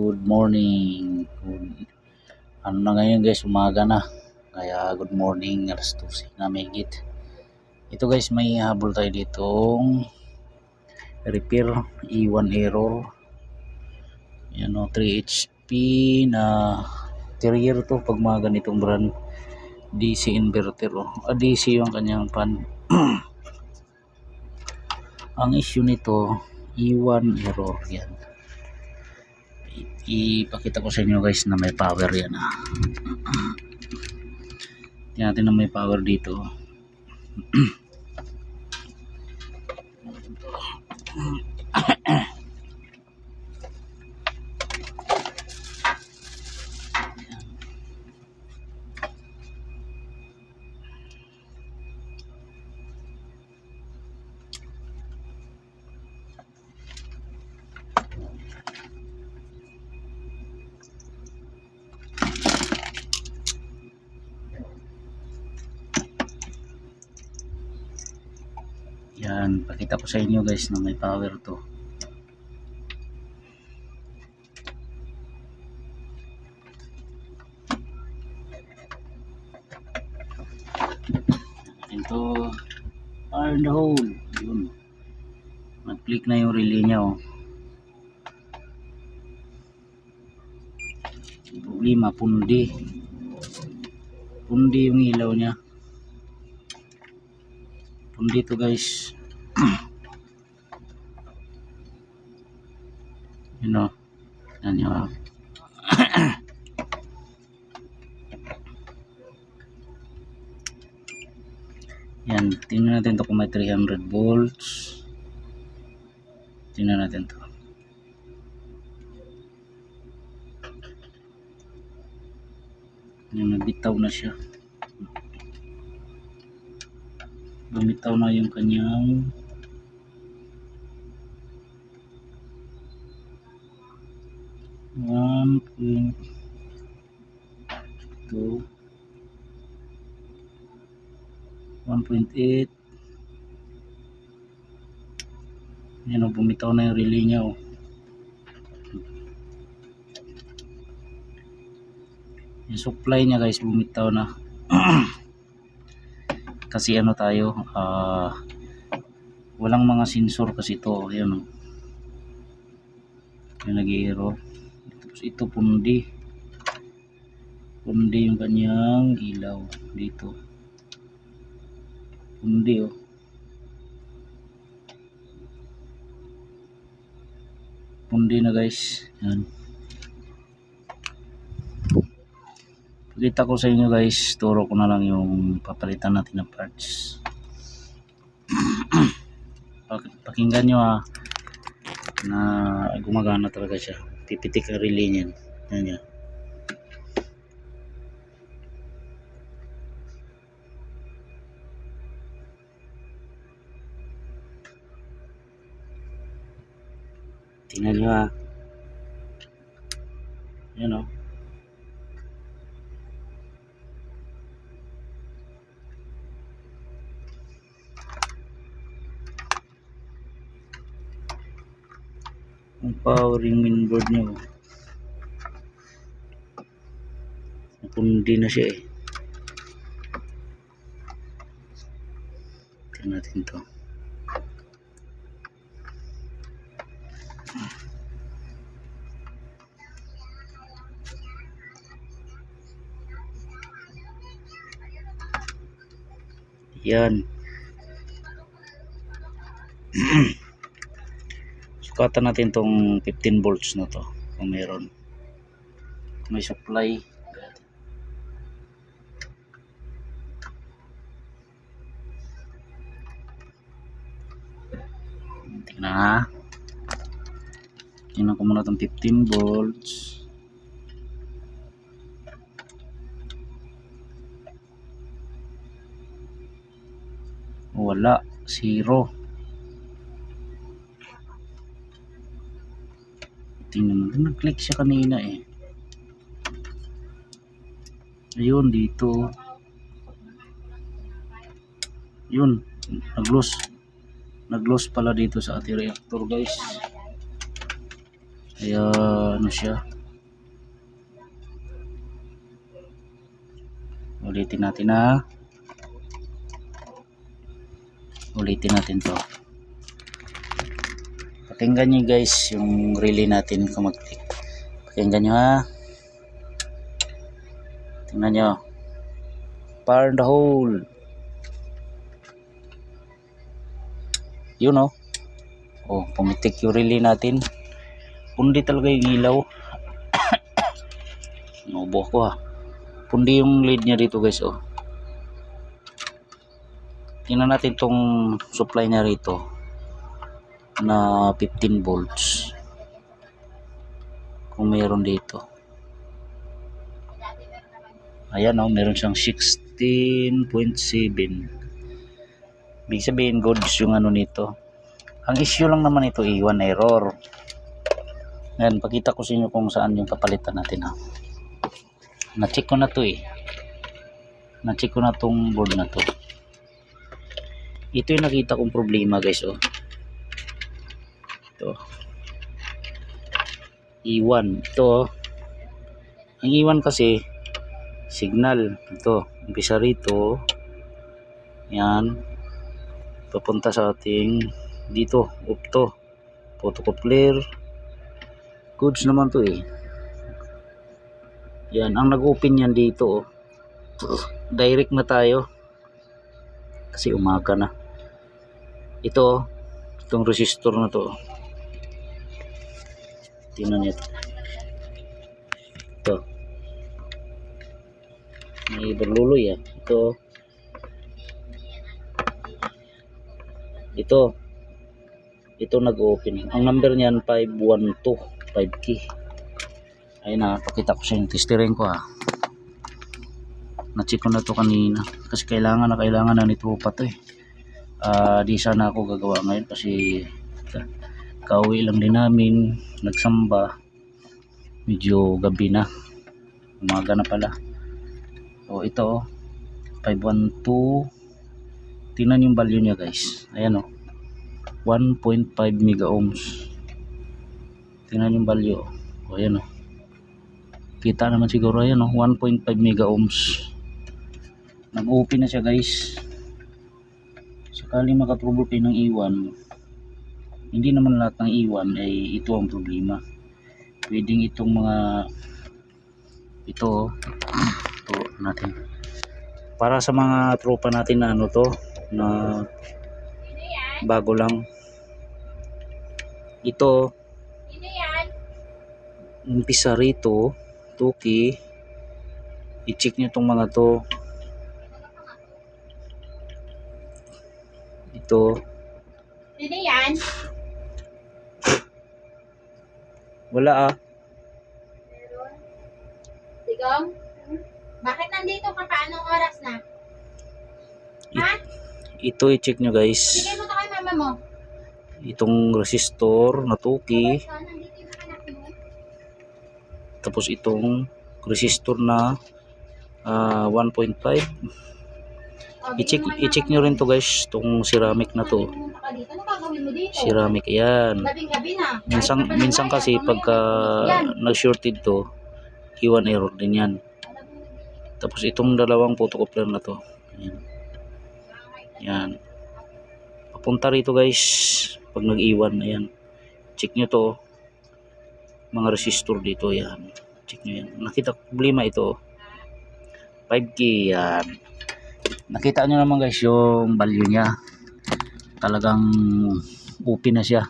Good morning. Good. Ano na ngayon guys, umaga na. Kaya good morning, alas 12 na may. Ito guys, may habol tayo ditong repair E1 error. Yan o, 3 HP na terrier to pag mga ganitong brand. DC inverter o. Ah, DC yung kanyang pan. Ang issue nito, E1 error yan. Ipakita ko sa inyo guys na may power yan ah. Tingnan natin na may power dito. Yan, pakita ko sa inyo guys na may power to. Ito, in the hole. Yun. Nag-click na yung relay niya oh. Problema, pundi. Pundi yung ilaw niya. Pundi to guys. You know. Yan yun. ah. Yan, tingnan natin to kung may 300 volts. Tingnan natin to. Yan, nabitaw na siya. Bumitaw na yung kanyang point two 1.8 yan bumitaw na yung relay niya o yung supply niya guys bumitaw na. Kasi ano tayo ah walang mga sensor kasi ito yan o yung nag-error tapos ito pundi pundi yung kanyang ilaw dito hindi oh. Pundi na guys. Yan. Pakita ko sa inyo guys, turo ko na lang yung papalitan natin ng parts. Pak- Pakinggan nyo ah na gumagana talaga siya. Pipitik ang relay niyan. Yan yan. Tingnan nyo ha. Yan o. Ang powering mainboard nyo. Napundi na siya eh. Tingnan natin to. Yan. Sukatan natin tong 15 volts na to kung meron. May supply. Tingnan ha. Tingnan ko muna tong 15 volts. Wala. Zero. Tingnan mo. Nag-click siya kanina eh. Ayun, dito. Yun. Nag-loss. Nag-loss pala dito sa ating reactor guys. Kaya ano siya. Ulitin natin na. Ulitin natin to. Pakinggan nyo guys yung relay natin kung mag-click. Pakinggan nyo ha. Tingnan nyo. Fire in the hole. Yun oh. Oh, pumitik yung relay natin. Pundi talaga yung ilaw. Nubo ko ha. Pundi yung lead niya dito guys oh. Tingnan natin tong supply niya rito na 15 volts. Kung mayroon dito. Ayan oh, meron siyang 16.7. Ibig sabihin goods yung ano nito. Ang issue lang naman ito, iwan error. Ngayon, pakita ko sa inyo kung saan yung papalitan natin ha. Na-check ko na to eh. Na-check ko na tong board na to. Ito yung nakita kong problema guys oh. Ito. Iwan. Ito oh. Ang iwan kasi signal. Ito. Umpisa rito. Yan. Papunta sa ating dito. Upto. Photocoupler. Goods naman to eh. Yan, ang nag-open yan dito. oh. Direct na tayo. Kasi umaga na. Ito, itong resistor na to. Niyo. Ito. May berluloy ah. Ito. Ito. Ito nag-open. Ang number niyan 512. 5 key. Ayun na, pakita ko sa inyo. Testirin ko ah. Na-check ko na to kanina. Kasi kailangan na kailangan na nito pa to eh. Ah, di sana ako gagawa ngayon kasi ka- kauwi lang din namin. Nagsamba. Medyo gabi na. Umaga na pala. So ito oh. 512. Tingnan yung value niya guys. Ayan oh. 1.5 mega ohms. Tingnan yung value. O ayan oh. Kita naman siguro ayan oh. 1.5 mega ohms. Nag-open na siya guys. Sakali makatrouble kayo ng iwan, hindi naman lahat ng iwan ay ito ang problema. Pwedeng itong mga ito, ito natin. Para sa mga tropa natin na ano to, na bago lang. Ito, umpisa rito, tuki, i-check nyo itong mga to. Ito, Sino yan? Wala ah. Sigong? Bakit nandito ka pa? Anong oras na? Ha? Ito i-check nyo guys. Bigay mo to kay mama mo. Itong resistor na tuki. So, nandito yung anak mo. Tapos itong resistor na ah, 1.5. O, I-check, i-check mo. rin to guys. Itong ceramic na to. Ano? Ceramic. Na. Minsan, minsan kasi pagka Yan. nag-shorted to, iwan error din yan. Tapos itong dalawang photocoupler na to. Ayan. Yan. Papunta rito guys. Pag nag-iwan, ayan. Check nyo to. Mga resistor dito, yan. Check nyo yan. Nakita problema ito. 5K, yan. Nakita nyo naman guys yung value niya. Talagang open na siya.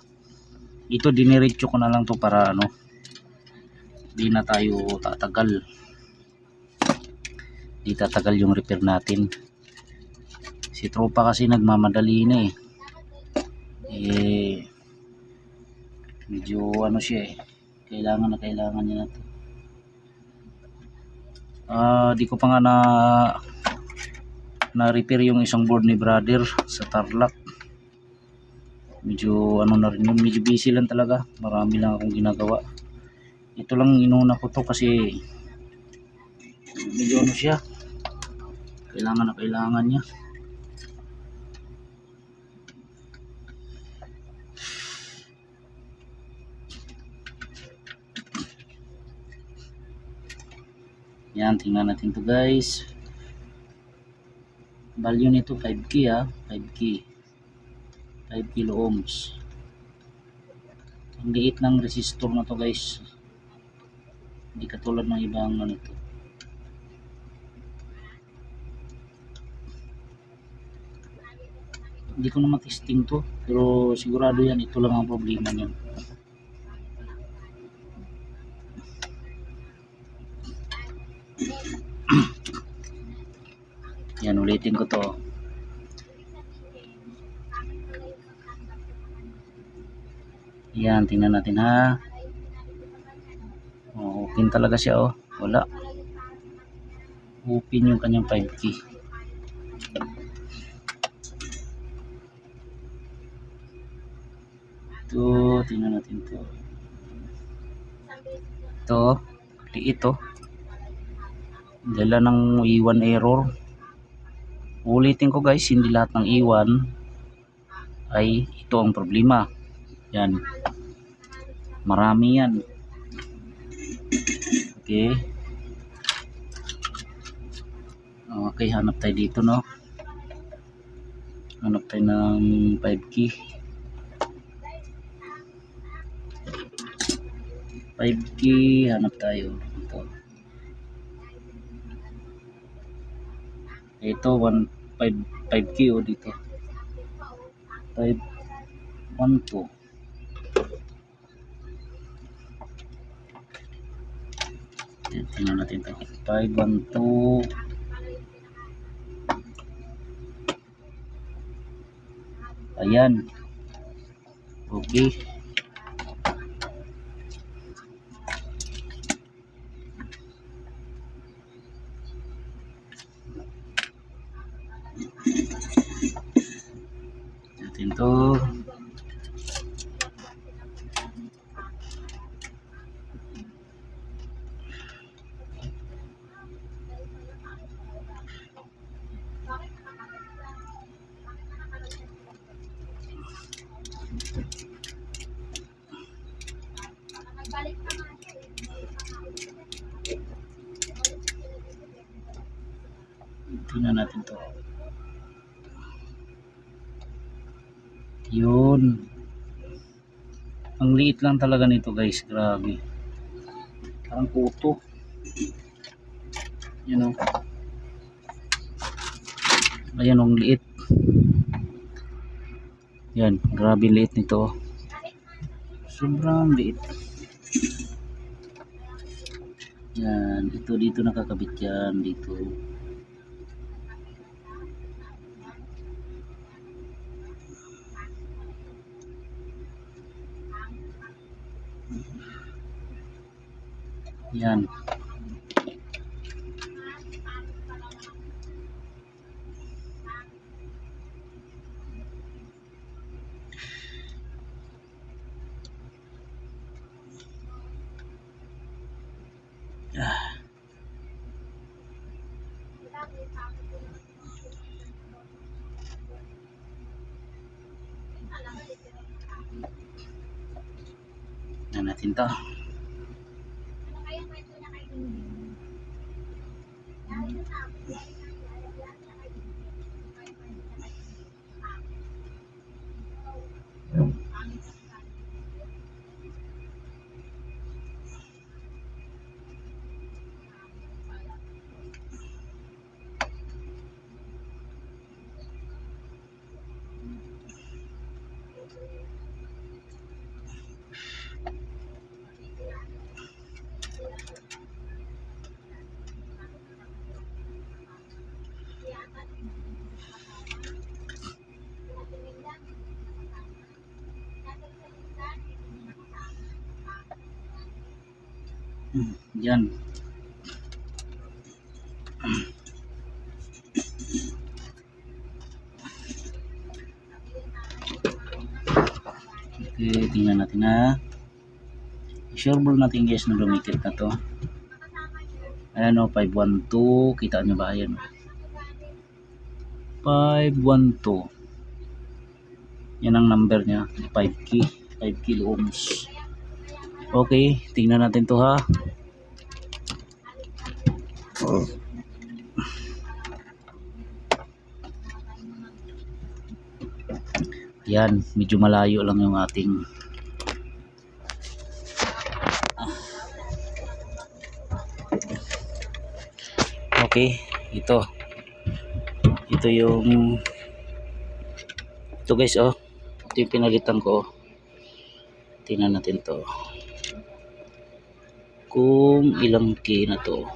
Ito diniretso ko na lang to para ano. Di na tayo tatagal. Di tatagal yung repair natin. Si tropa kasi nagmamadali na eh. Eh, medyo ano siya eh. Kailangan na kailangan niya na to. Ah, di ko pa nga na na repair yung isang board ni brother sa Tarlac medyo ano na rin yun medyo busy lang talaga. Marami lang akong ginagawa. Ito lang inuna ko to kasi medyo ano siya. Kailangan na kailangan niya. Yan, tingnan natin to guys. Value nito 5K ha, 5K. 5 kilo ohms. Ang liit ng resistor na to guys. Hindi katulad ng ibang ano to. Hindi ko na matesting to, pero sigurado yan ito lang ang problema niyan. Yan, ulitin ko to. Yan, tingnan natin ha. Oh, open talaga siya oh. Wala. Open yung kanyang 5 key. Ito, tingnan natin to. Ito, liit to. Dala ng iwan error. Ulitin ko guys, hindi lahat ng iwan ay ito ang problema. Yan. Marami yan. Okay. Okay, hanap tayo dito, no? Hanap tayo ng 5 key. 5 key, hanap tayo. Ito. Ito, 1, 5, 5 key o dito. 5, 1, 2. Yan, tingnan natin to. 5, 1, 2. Ayan. Okay. Natin to. Nagbalik ka nga siya eh. Tingnan natin to. Yun. Ang liit lang talaga nito guys. Grabe. Parang puto. Yun o. Ayan ang liit. Yan. Grabe liit nito. Sobrang liit. Yan. Ito dito nakakabit yan. Dito. Yan. Yan natin Yan. Okay, tingnan natin ha. Sure ball natin guys na lumikit na to. Ayan o, 512. Kita nyo ba? Ayan o. 512. Yan ang number niya. 5 key. 5 kilo ohms. Okay, tingnan natin to ha. Oh. Yan, medyo malayo lang yung ating Okay, ito. Ito yung ito guys oh. Ito yung pinalitan ko. Tingnan natin to. Kung ilang K na to.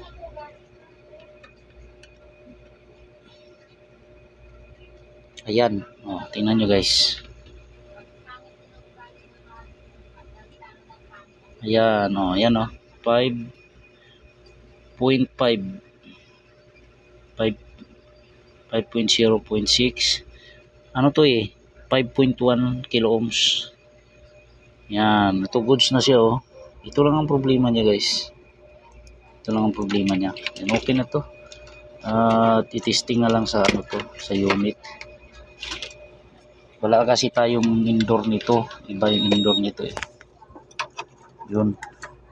Ayan. Oh, tingnan nyo guys. Ayan, oh, ayan oh. 5.5 5 5.0.6 ano to eh? 5.1 kilo ohms. Yan ito goods na siya oh. Ito lang ang problema niya guys. Ito lang ang problema niya. Yan, okay na to. At itesting na lang sa ano to sa unit wala kasi tayong indoor nito. Iba yung indoor nito eh. Yun.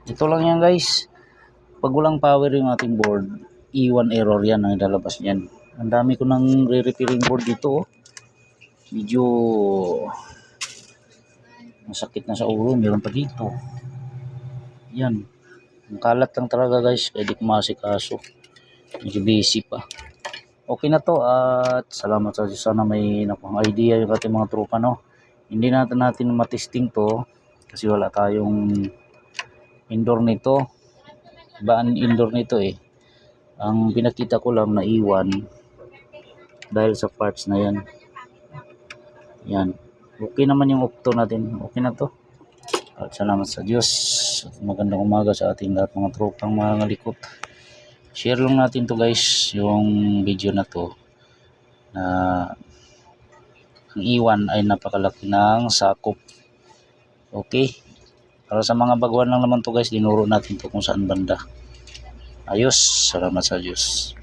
Ito lang yan guys. Pag walang power yung ating board E1 error yan ang lalabas niyan. Ang dami ko ng re-repairing board dito oh. medyo masakit na sa ulo. Meron pa dito. Yan. Ang kalat lang talaga guys. Kaya di ko masikaso medyo busy pa okay na to at salamat sa Diyos. Sana may napang idea yung ating mga tropa no? Hindi natin natin matesting to kasi wala tayong indoor nito. Iba ang indoor nito eh. Ang pinakita ko lang na iwan dahil sa parts na yan. Yan. Okay naman yung octo natin. Okay na to. At salamat sa Diyos. Magandang umaga sa ating lahat mga tropang mga likot share lang natin to guys yung video na to na ang iwan ay napakalaki ng sakop. Okay? Para sa mga baguhan lang naman to guys dinuro natin to kung saan banda. Ayos. Salamat sa Diyos